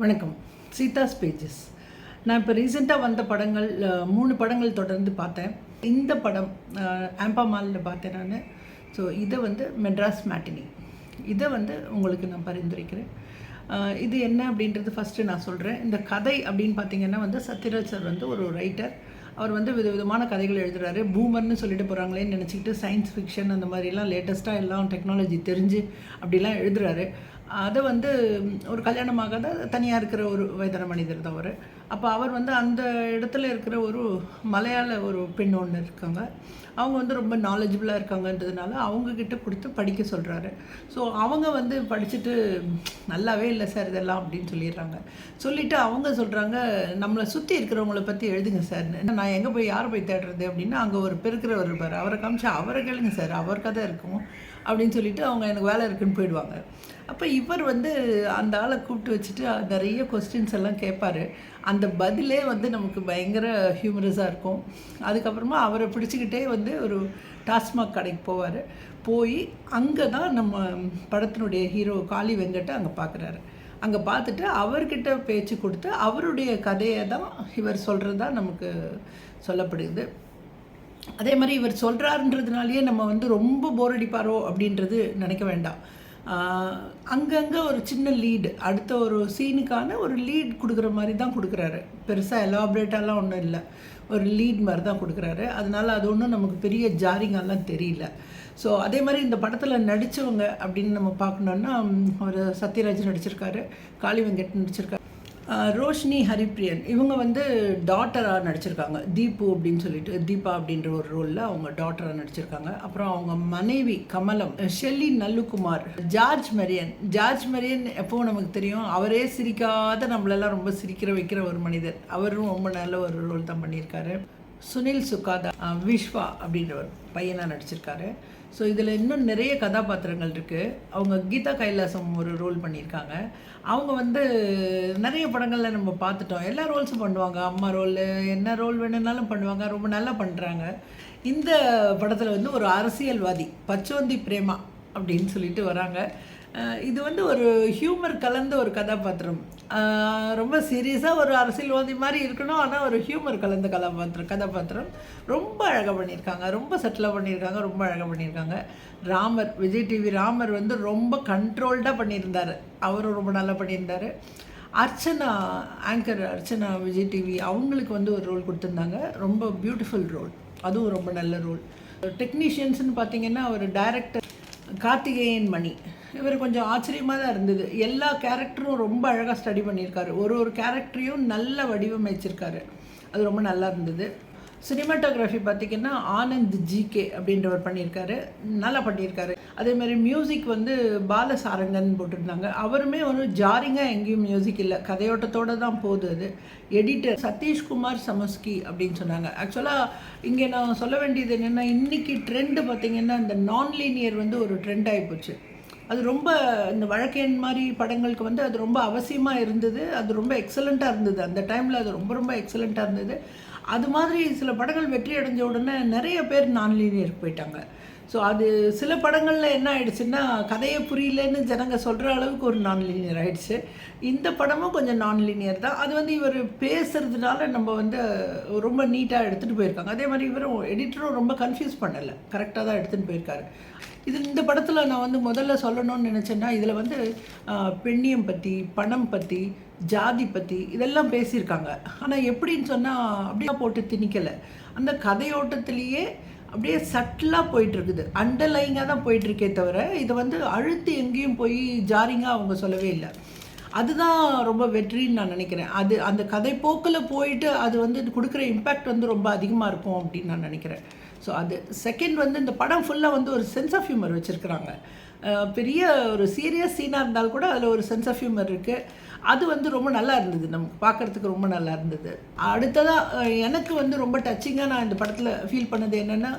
வணக்கம். சீதாஸ் பேஜஸ். நான் இப்போ ரீசெண்டாக வந்த படங்கள் மூணு படங்கள் தொடர்ந்து பார்த்தேன். இந்த படம் ஆம்பா மாலில் பார்த்தேன் நான். ஸோ இதை வந்து மெட்ராஸ் மேட்டினி இதை வந்து உங்களுக்கு நான் பரிந்துரைக்கிறேன். இது என்ன அப்படின்றது ஃபஸ்ட்டு நான் சொல்கிறேன் இந்த கதை அப்படின்னு பார்த்தீங்கன்னா வந்து சத்யராஜ் சார் வந்து ஒரு ரைட்டர் அவர் வந்து விதவிதமான கதைகள் எழுதுகிறாரு பூமர்னு சொல்லிட்டு போகிறாங்களேன்னு நினச்சிக்கிட்டு சயின்ஸ் ஃபிக்ஷன் அந்த மாதிரிலாம் லேட்டஸ்ட்டாக எல்லாம் டெக்னாலஜி தெரிஞ்சு அப்படிலாம் எழுதுறாரு. அதை வந்து ஒரு கல்யாணமாகாத தனியாக இருக்கிற ஒரு வயதான மனிதர் தான் அவர். அப்போ அவர் வந்து அந்த இடத்துல இருக்கிற ஒரு மலையாள ஒரு பெண் ஒன்று இருக்காங்க. அவங்க வந்து ரொம்ப நாலேஜபிளாக இருக்காங்கன்றதுனால அவங்கக்கிட்ட கொடுத்து படிக்க சொல்கிறாரு ஸோ அவங்க வந்து படிச்சுட்டு நல்லாவே இல்லை சார் இதெல்லாம் அப்படின்னு சொல்லிடுறாங்க. சொல்லிவிட்டு அவங்க சொல்கிறாங்க நம்மளை சுற்றி இருக்கிறவங்கள பற்றி எழுதுங்க சார். நான் எங்கே போய் யாரை போய் தேடுறது? அப்படின்னா அங்கே ஒரு பெருக்கிறவர் இருப்பார். அவரை காமிச்சு அவரை கேளுங்க சார். அவருக்காக தான் இருக்கும். அப்படின்னு சொல்லிட்டு அவங்க எனக்கு வேலை இருக்குன்னு போயிடுவாங்க. அப்போ இவர் வந்து அந்த ஆளை கூப்பிட்டு வச்சுட்டு நிறைய கொஸ்டின்ஸ் எல்லாம் கேட்பாரு. அந்த பதிலே வந்து நமக்கு பயங்கர ஹியூமரஸாக இருக்கும். அதுக்கப்புறமா அவரை பிடிச்சிக்கிட்டே வந்து ஒரு டாஸ்மாக் கடைக்கு போவார். போய் அங்கே தான் நம்ம படத்தினுடைய ஹீரோ காளி வெங்கட்டை அங்கே பார்க்குறாரு அங்கே பார்த்துட்டு அவர்கிட்ட பேச்சு கொடுத்து அவருடைய கதையை தான் இவர் சொல்கிறதா நமக்கு சொல்லப்படுது. அதே மாதிரி இவர் சொல்கிறாருன்றதுனாலேயே நம்ம வந்து ரொம்ப போர் அடிப்பாரோ அப்படின்றது நினைக்க வேண்டாம். அங்கங்கே ஒரு சின்ன லீடு அடுத்த ஒரு சீனுக்கான ஒரு லீட் கொடுக்குற மாதிரி தான் கொடுக்குறாரு. பெருசாக எலாபரேட்டாலாம் ஒன்றும் இல்லை. ஒரு லீட் மாதிரி தான் கொடுக்குறாரு. அதனால் அது ஒன்றும் நமக்கு பெரிய ஜாரிங்கெல்லாம் தெரியல. ஸோ அதே மாதிரி இந்த படத்தில் நடித்தவங்க அப்படின்னு நம்ம பார்க்கணுன்னா ஒரு சத்யராஜ் நடிச்சிருக்காரு காளி வெங்கட் நடிச்சிருக்காரு. ரோஷினி ஹரிப்ரியன். இவங்க வந்து டாட்டராக நடிச்சிருக்காங்க. தீபு அப்படின்னு சொல்லிட்டு தீபா அப்படின்ற ஒரு ரோலில் அவங்க டாட்டராக நடிச்சிருக்காங்க. அப்புறம் அவங்க மனைவி கமலம் ஷெல்லி நல்லுகுமார் ஜார்ஜ் மரியன். ஜார்ஜ் மரியன் எப்போ நமக்கு தெரியும்? அவரே சிரிக்காத நம்மளெல்லாம் ரொம்ப சிரிக்கிற வைக்கிற ஒரு மனிதர். அவரும் ரொம்ப நல்ல ஒரு ரோல் தான் பண்ணியிருக்காரு. சுனில் சுகாதா விஸ்வா அப்படின்ற ஒரு பையனாக நடிச்சிருக்காரு. ஸோ இதில் இன்னும் நிறைய கதாபாத்திரங்கள் இருக்குது அவங்க கீதா கைலாசம் ஒரு ரோல் பண்ணியிருக்காங்க. அவங்க வந்து நிறைய படங்களில் நம்ம பார்த்துட்டோம். எல்லா ரோல்ஸும் பண்ணுவாங்க. அம்மா ரோல் என்ன ரோல் வேணும்னாலும் பண்ணுவாங்க. ரொம்ப நல்லா பண்ணுறாங்க இந்த படத்தில் வந்து ஒரு அரசியல்வாதி பச்சோந்தி பிரேமா அப்படின்னு சொல்லிட்டு வராங்க. இது வந்து ஒரு ஹியூமர் கலந்த ஒரு கதாபாத்திரம். ரொம்ப சீரியஸாக ஒரு அரசியல்வாதி மாதிரி இருக்கணும். ஆனால் ஒரு ஹியூமர் கலந்த கதாபாத்திரம் கதாபாத்திரம் ரொம்ப அழகாக பண்ணியிருக்காங்க. ரொம்ப செட்டிலாக பண்ணியிருக்காங்க. ரொம்ப அழகாக பண்ணியிருக்காங்க. ராமர் விஜய் டிவி ராமர் வந்து ரொம்ப கண்ட்ரோல்டாக பண்ணியிருந்தார். அவரும் ரொம்ப நல்லா பண்ணியிருந்தார். அர்ச்சனா ஆங்கர் அர்ச்சனா விஜய் டிவி அவங்களுக்கு வந்து ஒரு ரோல் கொடுத்துருந்தாங்க. ரொம்ப பியூட்டிஃபுல் ரோல் அதுவும் ரொம்ப நல்ல ரோல் டெக்னீஷியன்ஸ்னு பார்த்தீங்கன்னா ஒரு டைரக்டர் கார்த்திகேயன் மணி. இவர் கொஞ்சம் ஆச்சரியமாக தான் இருந்தது. எல்லா கேரக்டரும் ரொம்ப அழகாக ஸ்டடி பண்ணியிருக்காரு. ஒரு ஒரு கேரக்டரையும் நல்ல வடிவமைச்சிருக்காரு. அது ரொம்ப நல்லா இருந்தது. சினிமாட்டோகிராஃபி பார்த்திங்கன்னா ஆனந்த் ஜிகே அப்படின்றவர் பண்ணியிருக்காரு. நல்லா பண்ணியிருக்காரு. அதே மாதிரி மியூசிக் வந்து பாலசாரங்கன் போட்டிருந்தாங்க. அவருமே ஒரு ஜாரிங்காக எங்கேயும் மியூசிக் இல்லை. கதையோட்டத்தோடு தான் போகுது அது. எடிட்டர் சதீஷ்குமார் சமஸ்கி அப்படின்னு சொன்னாங்க. ஆக்சுவலாக இங்கே நான் சொல்ல வேண்டியது என்னென்னா இன்றைக்கி ட்ரெண்டு பார்த்திங்கன்னா இந்த நான் லீனியர் வந்து ஒரு ட்ரெண்ட் ஆகிப்போச்சு அது ரொம்ப இந்த வழக்கேன் மாதிரி படங்களுக்கு வந்து அது ரொம்ப அவசியமாக இருந்தது. அது ரொம்ப எக்ஸலண்ட்டாக இருந்தது. அந்த டைமில் அது ரொம்ப ரொம்ப எக்ஸலண்ட்டாக இருந்தது. அது மாதிரி சில படங்கள் வெற்றி அடைஞ்ச உடனே நிறைய பேர் நான் போயிட்டாங்க. ஸோ அது சில படங்களில் என்ன ஆயிடுச்சுன்னா கதையை புரியலன்னு ஜனங்க சொல்கிற அளவுக்கு ஒரு நான் லீனியர் ஆயிடுச்சு. இந்த படமும் கொஞ்சம் நான் லீனியர் தான். அது வந்து இவர் பேசுறதுனால நம்ம வந்து ரொம்ப நீட்டாக எடுத்துகிட்டு போயிருக்காங்க. அதே மாதிரி இவரும் எடிட்டரும் ரொம்ப கன்ஃபியூஸ் பண்ணலை. கரெக்டாக தான் எடுத்துகிட்டு போயிருக்காரு. இது இந்த படத்தில் நான் வந்து முதல்ல சொல்லணும்னு நினச்சேன்னா இதில் வந்து பெண்ணியம் பற்றி பணம் பற்றி ஜாதி பற்றி இதெல்லாம் பேசியிருக்காங்க. ஆனால் எப்படின்னு சொன்னால் அப்படியே போட்டு திணிக்கலை. அந்த கதையோட்டத்திலேயே அப்படியே சட்டிலாக போயிட்டுருக்குது. அண்டர்லைங்காக தான் போயிட்டுருக்கே தவிர இதை வந்து அழுத்து எங்கேயும் போய் ஜாரிங்காக அவங்க சொல்லவே இல்லை. அதுதான் ரொம்ப வெற்றின்னு நான் நினைக்கிறேன். அது அந்த கதை போக்கில் போயிட்டு அது வந்து கொடுக்குற இம்பேக்ட் வந்து ரொம்ப அதிகமாக இருக்கும் அப்படின்னு நான் நினைக்கிறேன். ஸோ அது செகண்ட் வந்து இந்த படம் ஃபுல்லாக வந்து ஒரு சென்ஸ் ஆஃப் ஹியூமர் வச்சுருக்குறாங்க. பெரிய ஒரு சீரியஸ் சீனாக இருந்தால் கூட அதில் ஒரு சென்ஸ் ஆஃப் ஹியூமர் இருக்குது அது வந்து ரொம்ப நல்லா இருந்தது. நமக்கு பார்க்குறதுக்கு ரொம்ப நல்லா இருந்தது. அடுத்ததாக எனக்கு வந்து ரொம்ப டச்சிங்காக நான் இந்த படத்தில் ஃபீல் பண்ணது என்னென்னா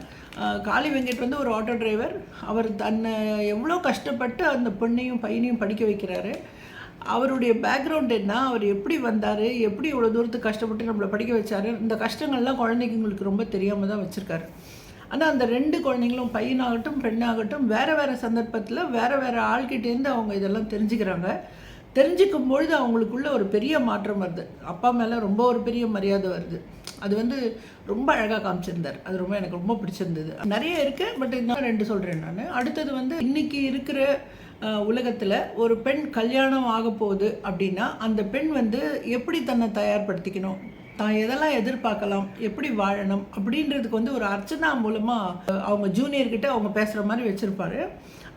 காளி வெங்கட் வந்து ஒரு ஆட்டோ டிரைவர் அவர் தன்னை எவ்வளோ கஷ்டப்பட்டு அந்த பொண்ணையும் பையனையும் படிக்க வைக்கிறாரு. அவருடைய பேக்ரவுண்ட் என்ன? அவர் எப்படி வந்தார்? எப்படி இவ்வளோ தூரத்துக்கு கஷ்டப்பட்டு நம்மளை படிக்க வச்சார்? இந்த கஷ்டங்கள்லாம் குழந்தைங்களுக்கு ரொம்ப தெரியாமல் தான் வச்சுருக்காரு. ஆனால் அந்த ரெண்டு குழந்தைங்களும் பையனாகட்டும் பெண்ணாகட்டும் வேறு வேறு சந்தர்ப்பத்தில் வேறு வேறு ஆள்கிட்டேருந்து அவங்க இதெல்லாம் தெரிஞ்சுக்கிறாங்க. தெரிஞ்சுக்கும் பொழுது அவங்களுக்குள்ள ஒரு பெரிய மாற்றம் வருது. அப்பா மேலே ரொம்ப ஒரு பெரிய மரியாதை வருது. அது வந்து ரொம்ப அழகாக காமிச்சிருந்தார். அது ரொம்ப எனக்கு ரொம்ப பிடிச்சிருந்தது. நிறைய இருக்குது பட் இன்னும் ரெண்டு சொல்கிறேன் நான். அடுத்தது வந்து இன்னைக்கு இருக்கிற உலகத்தில் ஒரு பெண் கல்யாணம் ஆக போகுது அப்படின்னா அந்த பெண் வந்து எப்படி தன்னை தயார்படுத்திக்கணும்? தான் எதெல்லாம் எதிர்பார்க்கலாம் எப்படி வாழணும் அப்படின்றதுக்கு வந்து ஒரு அர்ச்சனா மூலமாக அவங்க ஜூனியர்கிட்ட அவங்க பேசுகிற மாதிரி வச்சுருப்பாரு.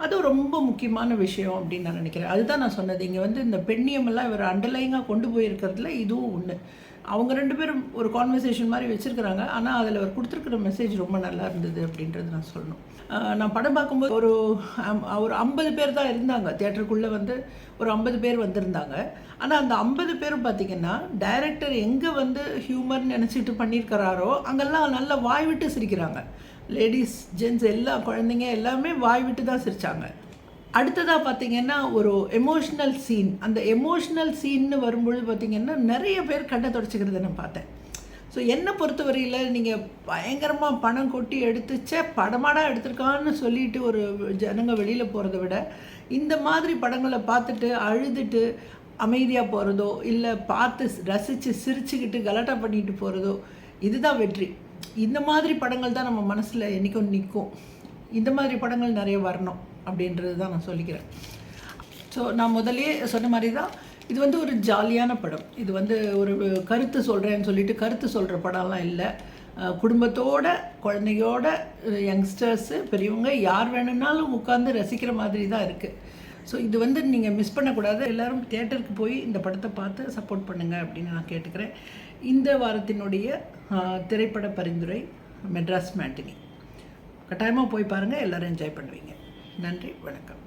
அது ரொம்ப முக்கியமான விஷயம் அப்படின்னு நான் நினைக்கிறேன். அதுதான் நான் சொன்னது. இங்கே வந்து இந்த பெண்ணியமெல்லாம் இவர் அண்டர்லைங்காக கொண்டு போயிருக்கிறதுல இதுவும் ஒன்று அவங்க ரெண்டு பேரும் ஒரு கான்வர்சேஷன் மாதிரி வச்சுருக்கிறாங்க. ஆனால் அதில் அவர் கொடுத்துருக்குற மெசேஜ் ரொம்ப நல்லா இருந்தது அப்படின்றது நான் சொல்லணும். நான் படம் பார்க்கும்போது ஒரு அம்- ஒரு ஐம்பது பேர் தான் இருந்தாங்க. தேட்டருக்குள்ளே வந்து ஒரு ஐம்பது பேர் வந்திருந்தாங்க. ஆனால் அந்த ஐம்பது பேரும் பார்த்தீங்கன்னா டைரக்டர் எங்கே வந்து ஹியூமர் நினச்சிட்டு பண்ணியிருக்கிறாரோ அங்கெல்லாம் நல்லா வாய் விட்டு சிரிக்கிறாங்க. லேடிஸ் ஜென்ட்ஸ் எல்லா குழந்தைங்க எல்லாமே வாய் விட்டு தான் சிரிச்சாங்க. அடுத்ததாக பார்த்தீங்கன்னா ஒரு எமோஷ்னல் சீன் அந்த எமோஷ்னல் சீன்னு வரும்பொழுது பார்த்தீங்கன்னா நிறைய பேர் கண்ணை தொடச்சிக்கிறத நான் பார்த்தேன். ஸோ என்னை பொறுத்தவரையில் நீங்கள் பயங்கரமாக பணம் கொட்டி எடுத்துச்சே படமாடா எடுத்திருக்கான்னு சொல்லிட்டு ஒரு ஜனங்க வெளியில் போகிறத விட இந்த மாதிரி படங்களை பார்த்துட்டு அழுதுட்டு அமைதியாக போகிறதோ இல்லை பார்த்து ரசித்து சிரிச்சுக்கிட்டு கலாட்டா பண்ணிட்டு போகிறதோ இதுதான் வெற்றி. இந்த மாதிரி படங்கள் தான் நம்ம மனசில் என்றைக்கும் நிற்கும் இந்த மாதிரி படங்கள் நிறைய வரணும். அப்படின்றது தான் நான் சொல்லிக்கிறேன். ஸோ நான் முதலே சொன்ன மாதிரி தான் இது வந்து ஒரு ஜாலியான படம். இது வந்து ஒரு கருத்து சொல்கிறேன்னு சொல்லிட்டு கருத்து சொல்கிற படம்லாம் இல்லை. குடும்பத்தோட குழந்தையோட யங்ஸ்டர்ஸு பெரியவங்க யார் வேணும்னாலும் உட்காந்து ரசிக்கிற மாதிரி தான் இருக்குது ஸோ இது வந்து நீங்கள் மிஸ் பண்ணக்கூடாது. எல்லோரும் தேட்டருக்கு போய் இந்த படத்தை பார்த்து சப்போர்ட் பண்ணுங்க அப்படின்னு நான் கேட்டுக்கிறேன். இந்த வாரத்தினுடைய திரைப்பட பரிந்துரை மெட்ராஸ் மேட்டினி. கட்டாயமாக போய் பாருங்கள் எல்லோரும் என்ஜாய் பண்ணுவீங்க. நன்றி வணக்கம்.